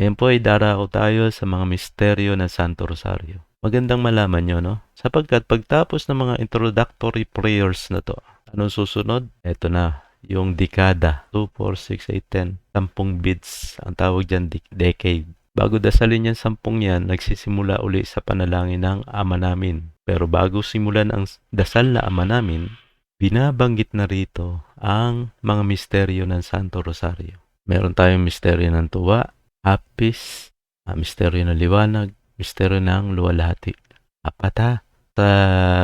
Ngayon po ay darako tayo sa mga misteryo ng Santo Rosario. Magandang malaman nyo, no? Sapagkat pagtapos ng mga introductory prayers na to, anong susunod? Ito na, yung dekada. 2, 4, 6, 8, 10. 10 beads. Ang tawag dyan, de- decade. Bago dasalin yan sampung yan, nagsisimula uli sa panalangin ng Ama namin. Pero bago simulan ang dasal na Ama namin, binabanggit na rito ang mga misteryo ng Santo Rosario. Meron tayong misteryo ng tuwa, hapis, ah, misteryo ng liwanag, misteryo ng luwalhati. Apat ha. Sa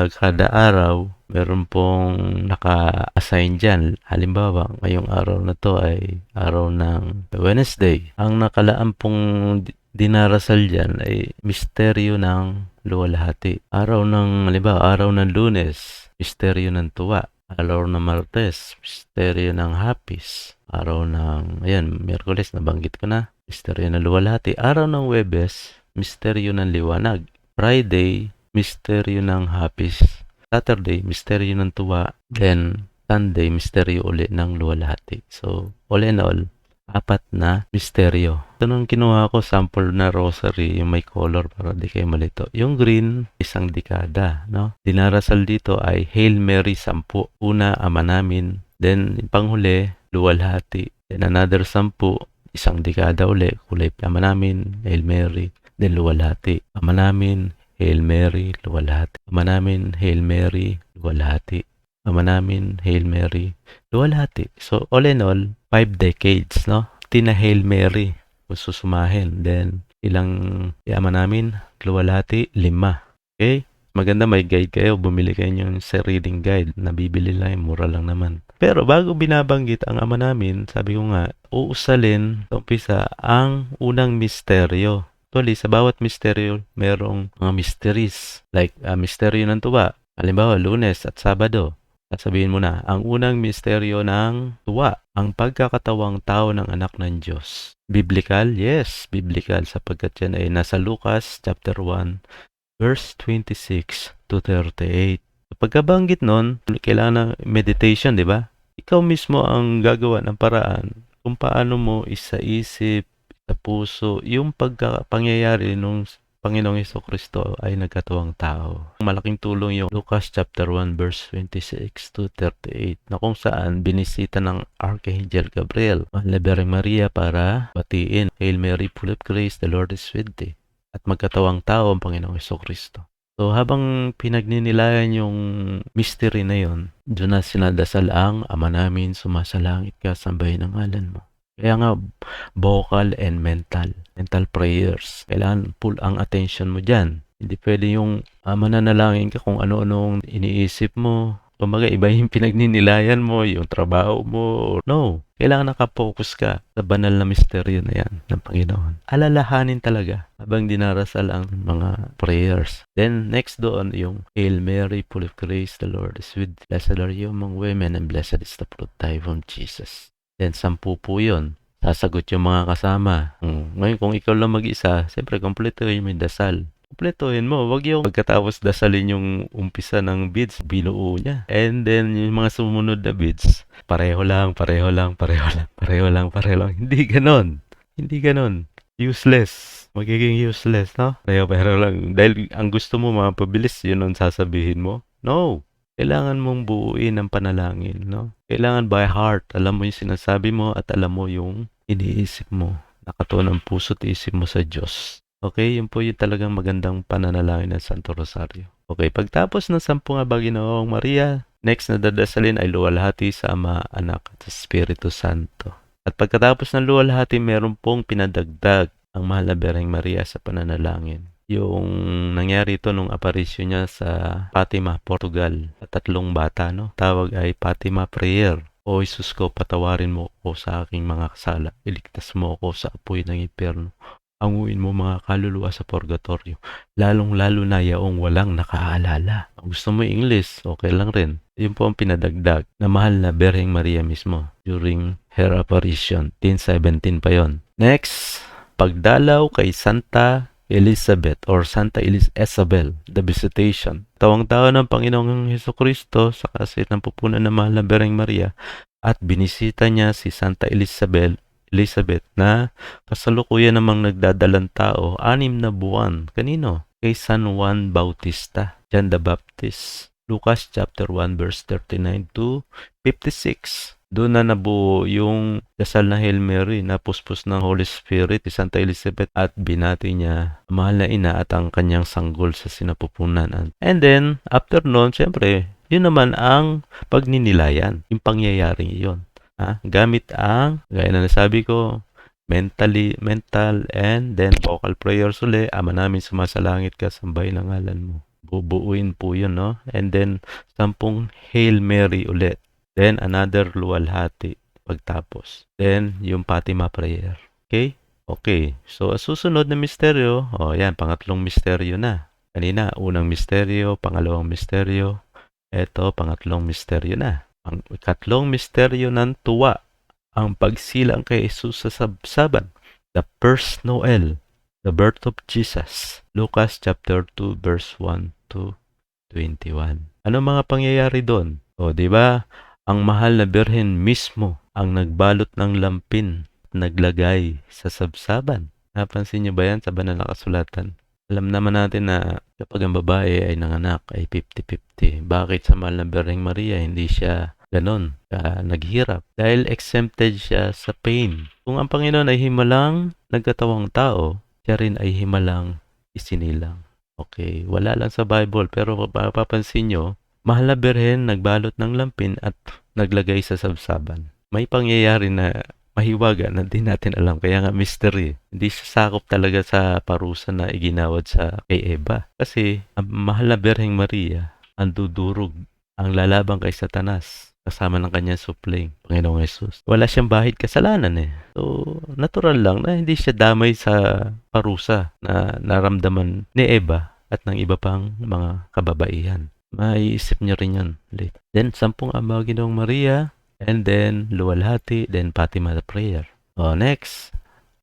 kada araw, meron pong naka-assign dyan. Halimbawa, ngayong araw na to ay araw ng Wednesday. Ang nakalaan pong di- dinarasal dyan ay misteryo ng luwalhati. Araw ng, halimbawa, araw ng lunes, misteryo ng tuwa. Araw ng martes, misteryo ng hapis. Araw ng, ayan, Miyerkules, nabanggit ko na, misteryo ng luwalhati. Araw ng Webes, misteryo ng liwanag. Friday, misteryo ng hapis. Saturday, misteryo ng tuwa. Then, Sunday, misteryo uli ng luwalhati. So, all in all, apat na misteryo. Ito nung kinuha ko, sample na rosary, yung may color para di kayo malito. Yung green, isang dekada, no? Dinarasal dito ay Hail Mary, sampu. Una, Ama namin. Then, panghuli, luwalhati. Then, another sampu, isang dekada uli, kulay Ama namin, Hail Mary. Then, luwalhati. Ama namin, Hail Mary, luwalhati. Ama namin, Hail Mary, luwalhati. Ama namin, Hail Mary, luwalhati. So, all in all, five decades, no? Tina Hail Mary, kung susumahin. Then, ilang Ama namin, luwalhati, lima. Okay? Maganda may guide kayo, bumili kayo yung sa reading guide. Nabibili lang, mura lang naman. Pero bago binabanggit ang ama namin, sabi ko nga, uusalin sa umpisa ang unang misteryo. Actually, sa bawat misteryo, merong mga mysteries. Like, uh, misteryo ng tuwa. Halimbawa, lunes at sabado. Sasabihin mo na, ang unang misteryo ng tuwa, ang pagkakatawang tao ng anak ng Diyos. Biblical? Yes, biblical sapagkat yan ay nasa Lucas chapter 1 verse 26 to 38. Pagkabanggit nun, kailangan ng meditation, di ba? Ikaw mismo ang gagawa ng paraan kung paano mo isa-isip, sa puso, yung pagkapangyayari nung Panginoong Heso Kristo ay nagkatuwang tao. Malaking tulong yung Lucas chapter 1 verse 26 to 38 na kung saan binisita ng Archangel Gabriel ang Maria para batiin, Hail Mary, full of grace, the Lord is with thee. At magkatawang tao ang Panginoong Heso Kristo. So habang pinagninilayan yung mystery na yon, doon na sinadasal ang Ama namin, sumasalangit ka, sambahin ang ngalan mo. Kaya nga, vocal and mental. Mental prayers. Kailangan full ang attention mo dyan. Hindi pwede yung uh, mananalangin ka kung ano-anong iniisip mo. Kumbaga, iba yung pinagninilayan mo, yung trabaho mo. No. Kailangan nakapokus ka sa banal na misteryo na yan ng Panginoon. Alalahanin talaga habang dinarasal ang mga prayers. Then, next doon, yung Hail Mary, full of grace, the Lord is with thee. Blessed are you among women, and blessed is the fruit thy womb, Jesus. Then, sampu po yun. Sasagot yung mga kasama. Hmm. Ngayon, kung ikaw lang mag-isa, siyempre, kompletuhin mo yung dasal. Kompletuhin mo. Huwag yung pagkatapos dasalin yung umpisa ng beads, binuo niya. And then, yung mga sumunod na beads, pareho lang, pareho lang, pareho lang, pareho lang, pareho lang. Hindi ganon. Hindi ganon. Useless. Magiging useless, no? Pareho, pareho lang. Dahil ang gusto mo mapabilis, yun ang sasabihin mo. No. Kailangan mong buuin ang panalangin, no? Kailangan by heart. Alam mo yung sinasabi mo at alam mo yung iniisip mo. Nakatuon ang puso at isip mo sa Diyos. Okay, yun po yung talagang magandang pananalangin ng Santo Rosario. Okay, pagtapos ng sampu nga ba Ginoong Maria, next na dadasalin ay luwalhati sa Ama, Anak at Espiritu Santo. At pagkatapos ng luwalhati, meron pong pinadagdag ang Mahal na Bereng Maria sa pananalangin yung nangyari ito nung aparisyon niya sa Fatima, Portugal. Tatlong bata, no? Tawag ay Fatima Prayer. O Jesus ko, patawarin mo ako sa aking mga kasala. Iligtas mo ako sa apoy ng impyerno. Anguin mo mga kaluluwa sa purgatorio. Lalong-lalo na yaong walang nakaalala. Gusto mo English, okay lang rin. Yun po ang pinadagdag na mahal na Berheng Maria mismo during her apparition. 1017 pa yon. Next, pagdalaw kay Santa Elizabeth or Santa Elis Isabel, the Visitation. Tawang-tawa ng Panginoong Heso Kristo sa kasit ng pupunan ng Mahal na Bereng Maria at binisita niya si Santa Elizabeth Elizabeth na kasalukuyan namang nagdadalang tao anim na buwan. Kanino? Kay San Juan Bautista, John the Baptist. Lucas chapter 1 verse 39 to 56. Doon na nabuo yung dasal na Hail Mary na puspos ng Holy Spirit si Santa Elizabeth at binati niya mahal na ina at ang kanyang sanggol sa sinapupunan. And then, after noon, syempre, yun naman ang pagninilayan, yung pangyayaring iyon. Ha? Gamit ang, gaya na nasabi ko, mentally, mental, and then vocal prayers uli. Ama namin sumasalangit ka, sambay ng ngalan mo. Bubuuin po yun, no? And then, sampung Hail Mary ulit. Then, another luwalhati pagtapos. Then, yung Fatima prayer. Okay? Okay. So, ang susunod na misteryo, oh, yan, pangatlong misteryo na. Kanina, unang misteryo, pangalawang misteryo. Ito, pangatlong misteryo na. Ang ikatlong misteryo ng tuwa, ang pagsilang kay Jesus sa sabsaban. The first Noel, the birth of Jesus. Lucas chapter 2 verse 1 to 21. Ano mga pangyayari doon? O, di ba? Ang mahal na birhen mismo ang nagbalot ng lampin naglagay sa sabsaban. Napansin niyo ba yan sa banal na kasulatan? Alam naman natin na kapag ang babae ay nanganak ay 50-50. Bakit sa mahal na Birheng Maria hindi siya ganon ka naghirap? Dahil exempted siya sa pain. Kung ang Panginoon ay himalang nagkatawang tao, siya rin ay himalang isinilang. Okay, wala lang sa Bible pero mapapansin nyo, mahal na Birhen nagbalot ng lampin at naglagay sa sabsaban. May pangyayari na mahiwaga na di natin alam. Kaya nga mystery. Hindi siya sakop talaga sa parusa na iginawad sa kay Eva. Kasi ang mahal na Berheng Maria ang dudurog, ang lalabang kay Satanas kasama ng kanyang supling, Panginoong Yesus. Wala siyang bahid kasalanan eh. So, natural lang na hindi siya damay sa parusa na naramdaman ni Eva at ng iba pang mga kababaihan. Maiisip niya rin yan later. Then, sampung ama Ginoong Maria, and then luwalhati, then Fatima the prayer. O, next,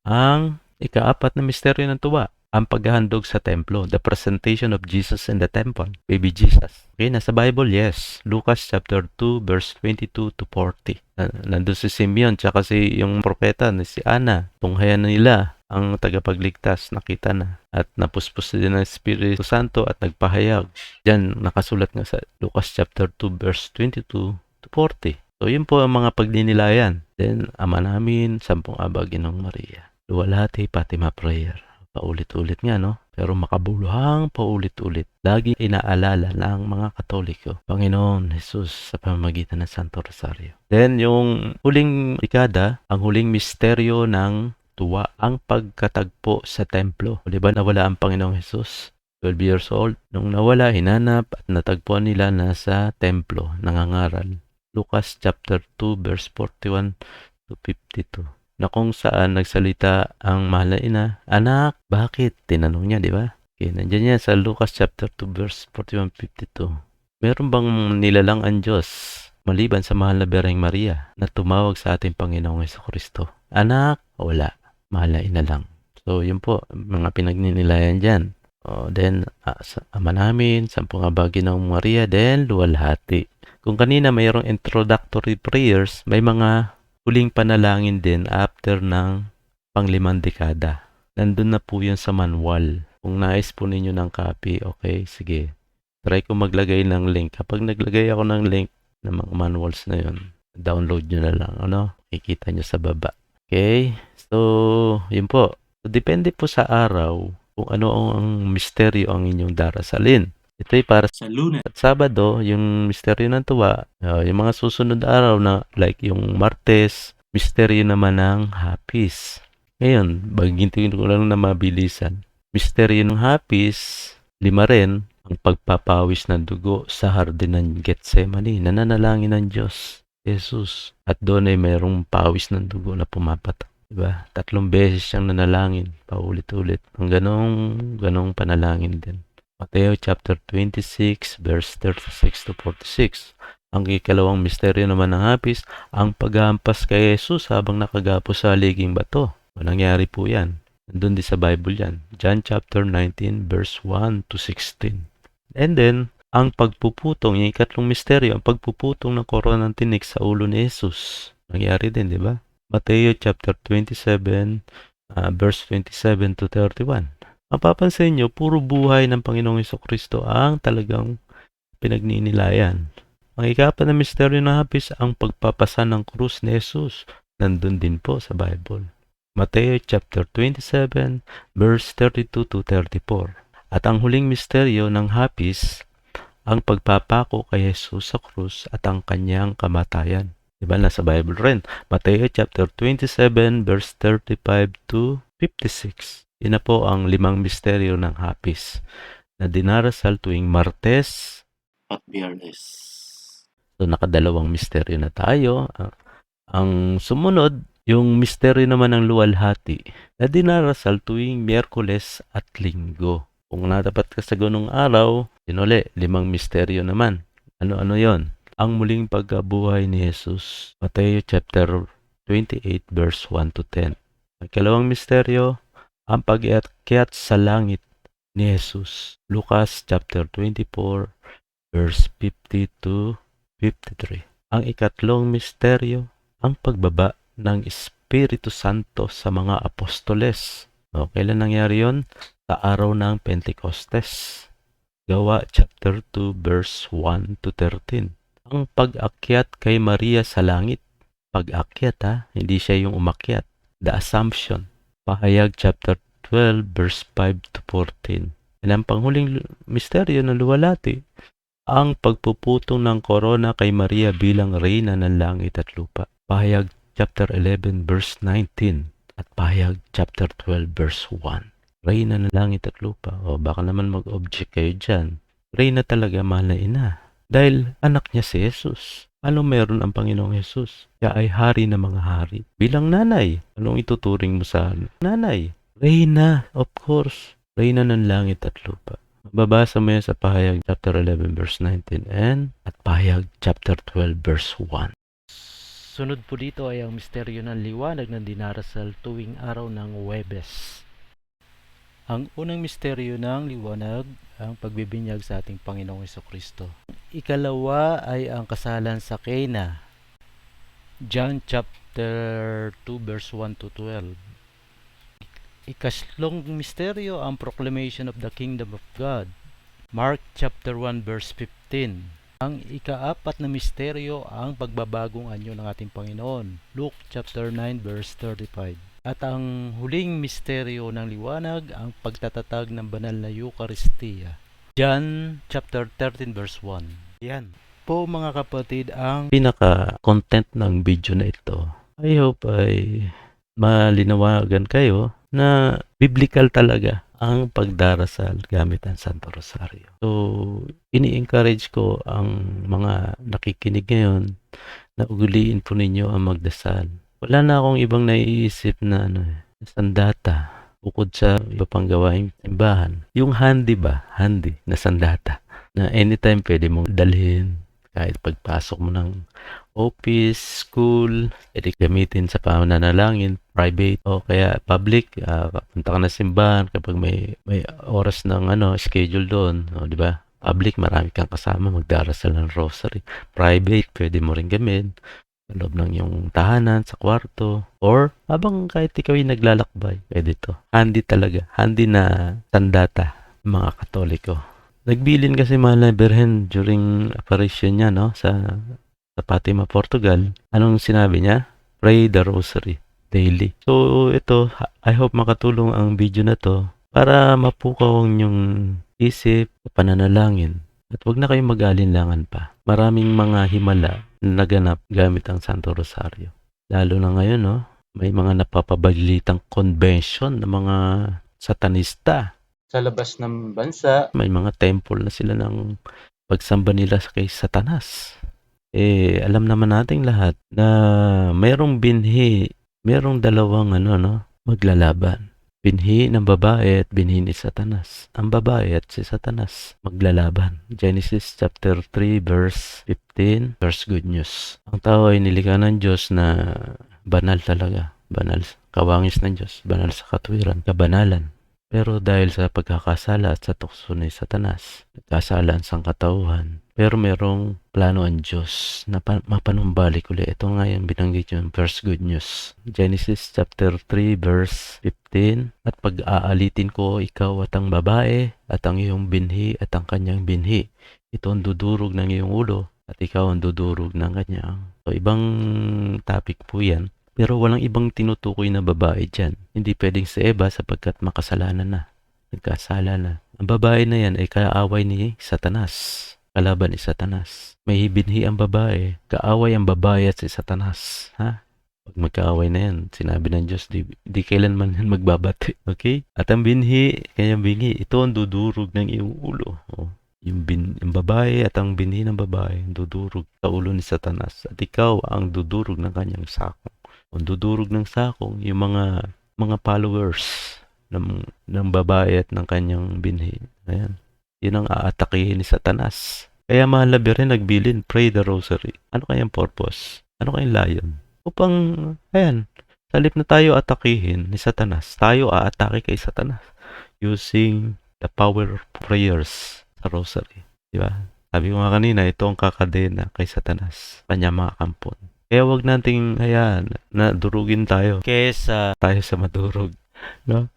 ang ikaapat na misteryo ng tuwa, ang paghahandog sa templo, the presentation of Jesus in the temple, baby Jesus. Okay, nasa Bible, yes. Lucas chapter 2, verse 22 to 40. Na- Nandun si Simeon, tsaka si yung propeta, na si Ana. Tunghayan nila ang tagapagligtas, nakita na. At napuspos din ng Espiritu Santo at nagpahayag. Diyan, nakasulat nga sa Lucas chapter 2, verse 22 to 40. So, yun po ang mga pagninilayan. Then, Ama namin, Sampung Aba, Ginong Maria. Luwalhati, Fatima Prayer. Paulit-ulit nga, no? Pero makabuluhang paulit-ulit. Lagi inaalala ng mga Katoliko, Panginoon Jesus sa pamamagitan ng Santo Rosario. Then, yung huling dekada, ang huling misteryo ng tuwa, ang pagkatagpo sa templo. O, di ba nawala ang Panginoong Jesus? 12 years old. Nung nawala, hinanap at natagpuan nila na sa templo, nangangaral. Lucas chapter 2 verse 41 to 52 na kung saan nagsalita ang mahal na ina, Anak, bakit? Tinanong niya, di ba? Okay, nandiyan yan sa Lucas chapter 2 verse 41-52. Meron bang nilalang ang Diyos maliban sa mahal na Bereng Maria na tumawag sa ating Panginoong Yeso Kristo? Anak, wala. Mahal na ina lang. So, yun po, mga pinagninilayan dyan. O, then, ah, sa ama namin, sampung abagi ng Maria, then luwalhati. Kung kanina mayroong introductory prayers, may mga huling panalangin din after ng panglimang dekada. Nandun na po yun sa manual. Kung nais po ninyo ng copy, okay, sige. Try ko maglagay ng link. Kapag naglagay ako ng link ng mga manuals na yun, download nyo na lang, ano? Kikita nyo sa baba. Okay? So, yun po. So, depende po sa araw kung ano ang misteryo ang inyong darasalin. Ito ay para sa lunes at sabado, yung misteryo ng tuwa. Uh, yung mga susunod na araw na like yung martes, misteryo naman ng hapis. Ngayon, bagintin ko lang na mabilisan. Misteryo ng hapis, lima rin, ang pagpapawis ng dugo sa hardin ng Gethsemane, nananalangin ng Diyos, Jesus. At doon ay mayroong pawis ng dugo na pumapatak. Diba? Tatlong beses siyang nanalangin, paulit-ulit. Ang ganong, ganong panalangin din. Mateo chapter 26 verse 36 to 46. Ang ikalawang misteryo naman ng hapis, ang paghampas kay Jesus habang nakagapo sa liging bato. O nangyari po yan. Nandun din sa Bible yan. John chapter 19 verse 1 to 16. And then, ang pagpuputong, yung ikatlong misteryo, ang pagpuputong ng korona ng tinik sa ulo ni Jesus. Nangyari din, di ba? Mateo chapter 27 ah, verse 27 to 31. Mapapansin nyo, puro buhay ng Panginoong Heso Kristo ang talagang pinagninilayan. Ang ikapat na misteryo ng hapis ang pagpapasa ng krus ni Jesus. Nandun din po sa Bible. Mateo chapter 27 verse 32 to 34. At ang huling misteryo ng hapis ang pagpapako kay Jesus sa krus at ang kanyang kamatayan. Diba? Nasa Bible rin. Mateo chapter 27 verse 35 to 56. Yun na po ang limang misteryo ng hapis na dinarasal tuwing Martes at Biyernes. So nakadalawang misteryo na tayo. Ah, Ang sumunod, yung misteryo naman ng luwalhati na dinarasal tuwing Miyerkules at Linggo. Kung natapat ka sa ganung araw, uli, limang misteryo naman. Ano-ano yon? Ang muling pagkabuhay ni Jesus. Mateo chapter 28 verse 1 to 10. Ang kalawang misteryo, ang pag-iakyat sa langit ni Jesus. Lucas chapter 24 verse 50 to 53. Ang ikatlong misteryo, ang pagbaba ng Espiritu Santo sa mga apostoles. O, kailan nangyari yon? Sa araw ng Pentecostes. Gawa chapter 2 verse 1 to 13. Ang pag-akyat kay Maria sa langit. Pag-akyat ha, hindi siya yung umakyat. The Assumption. Pahayag chapter 12 verse 5 to 14. Yan ang panghuling misteryo ng luwalhati ang pagpuputong ng korona kay Maria bilang reyna ng langit at lupa. Pahayag chapter 11 verse 19 at pahayag chapter 12 verse 1. Reyna ng langit at lupa. O baka naman mag-object kayo dyan. Reyna talaga mahal na ina. Dahil anak niya si Jesus. Ano meron ang Panginoong Jesus? Siya ay hari ng mga hari. Bilang nanay, anong ituturing mo sa nanay? Reyna, of course. Reyna ng langit at lupa. Babasa mo yan sa Pahayag chapter 11 verse 19 and at Pahayag chapter 12 verse 1. Sunod po dito ay ang misteryo ng liwanag ng dinarasal tuwing araw ng Webes. Ang unang misteryo ng liwanag ang pagbibinyag sa ating Panginoong Kristo. Ikalawa ay ang kasalan sa Cana. John chapter 2 verse 1 to 12. Ikaslong misteryo ang proclamation of the kingdom of God. Mark chapter 1 verse 15. Ang ikaapat na misteryo ang pagbabagong anyo ng ating Panginoon. Luke chapter 9 verse 35. At ang huling misteryo ng liwanag ang pagtatatag ng banal na Eucharistia. John chapter 13 verse 1. Yan. Po mga kapatid ang Pinaka-content ng video na ito, I hope ay malinawagan kayo na biblical talaga ang pagdarasal gamit ang Santo Rosario. So, ini-encourage ko ang mga nakikinig ngayon na uguliin po ninyo ang magdasal. Wala na akong ibang naiisip na ano, eh, sandata bukod sa iba pang gawaing simbahan. Yung handy ba? Handy na sandata na anytime pwede mong dalhin kahit pagpasok mo ng office, school, pwede gamitin sa pananalangin, private o kaya public, ah, punta ka na simbahan kapag may may oras ng ano, schedule doon, o di ba? Public, marami kang kasama, magdarasal ng rosary. Private, pwede mo rin gamit sa loob ng yung tahanan, sa kwarto, or habang kahit ikaw ay naglalakbay, pwede to. Handy talaga. Handy na sandata, mga katoliko. Nagbilin kasi mahal na during apparition niya, no? Sa, sa Fatima, Portugal. Anong sinabi niya? Pray the rosary daily. So, ito, I hope makatulong ang video na to para mapukaw ang yung isip, pananalangin. At wag na kayong mag-alinlangan pa. Maraming mga himala na naganap gamit ang Santo Rosario. Lalo na ngayon, no? May mga napapabalitang convention ng mga satanista Sa labas ng bansa, may mga temple na sila ng pagsamba nila sa kay Satanas. Eh, alam naman nating lahat na mayroong binhi, mayroong dalawang ano, no, maglalaban. Binhi ng babae at binhi ni Satanas. Ang babae at si Satanas maglalaban. Genesis chapter 3 verse 15 verse good news. Ang tao ay nilikha ng Diyos na banal talaga. Banal. Kawangis ng Diyos. Banal sa katwiran. Kabanalan. Pero dahil sa pagkakasala at sa tukso ni Satanas, nagkasala ang sangkatauhan. Pero merong plano ang Diyos na pa- mapanumbalik uli. Ito nga yung binanggit yung verse good news. Genesis chapter 3 verse 15 At pag-aalitin ko ikaw at ang babae at ang iyong binhi at ang kanyang binhi. Ito ang dudurog ng iyong ulo at ikaw ang dudurog ng kanyang. So, ibang topic po yan. Pero walang ibang tinutukoy na babae dyan. Hindi pwedeng si Eva sapagkat makasalanan na. Nagkasala na. Ang babae na yan ay kaaway ni Satanas. Kalaban ni Satanas. May binhi ang babae. Kaaway ang babae at si Satanas. Ha? Pag magkaaway na yan, sinabi ng Diyos, di, di kailanman yan magbabati. Okay? At ang binhi, kanyang binhi, ito ang dudurog ng iyong ulo. Oh. Yung, bin, yung babae at ang binhi ng babae, ang dudurog sa ulo ni Satanas. At ikaw ang dudurog ng kanyang sakong. Kung dudurog ng sakong, yung mga mga followers ng, ng babae at ng kanyang binhi. Ayan. Yun ang aatakihin ni Satanas. Kaya mahalabi rin nagbilin, pray the rosary. Ano kayang purpose? Ano kayang layon? Upang, ayan, salip na tayo atakihin ni Satanas, tayo aatake kay Satanas using the power of prayers sa rosary. Di ba? Sabi ko nga kanina, ito ang kakadena kay Satanas, kanya mga kampon. Kaya wag nating hayaan na durugin tayo kesa tayo sa madurog. No?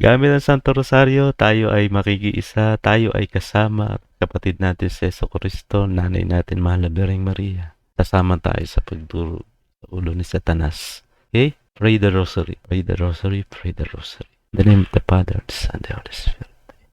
Gamit ang Santo Rosario, tayo ay makikiisa, tayo ay kasama kapatid natin si Yeso Cristo, nanay natin Mahal na Bireng Maria. Kasama tayo sa pagdurog sa ulo ni Satanas. Okay? Pray the Rosary. Pray the Rosary. Pray the Rosary. In the name of the Father, the Son, the Holy Spirit.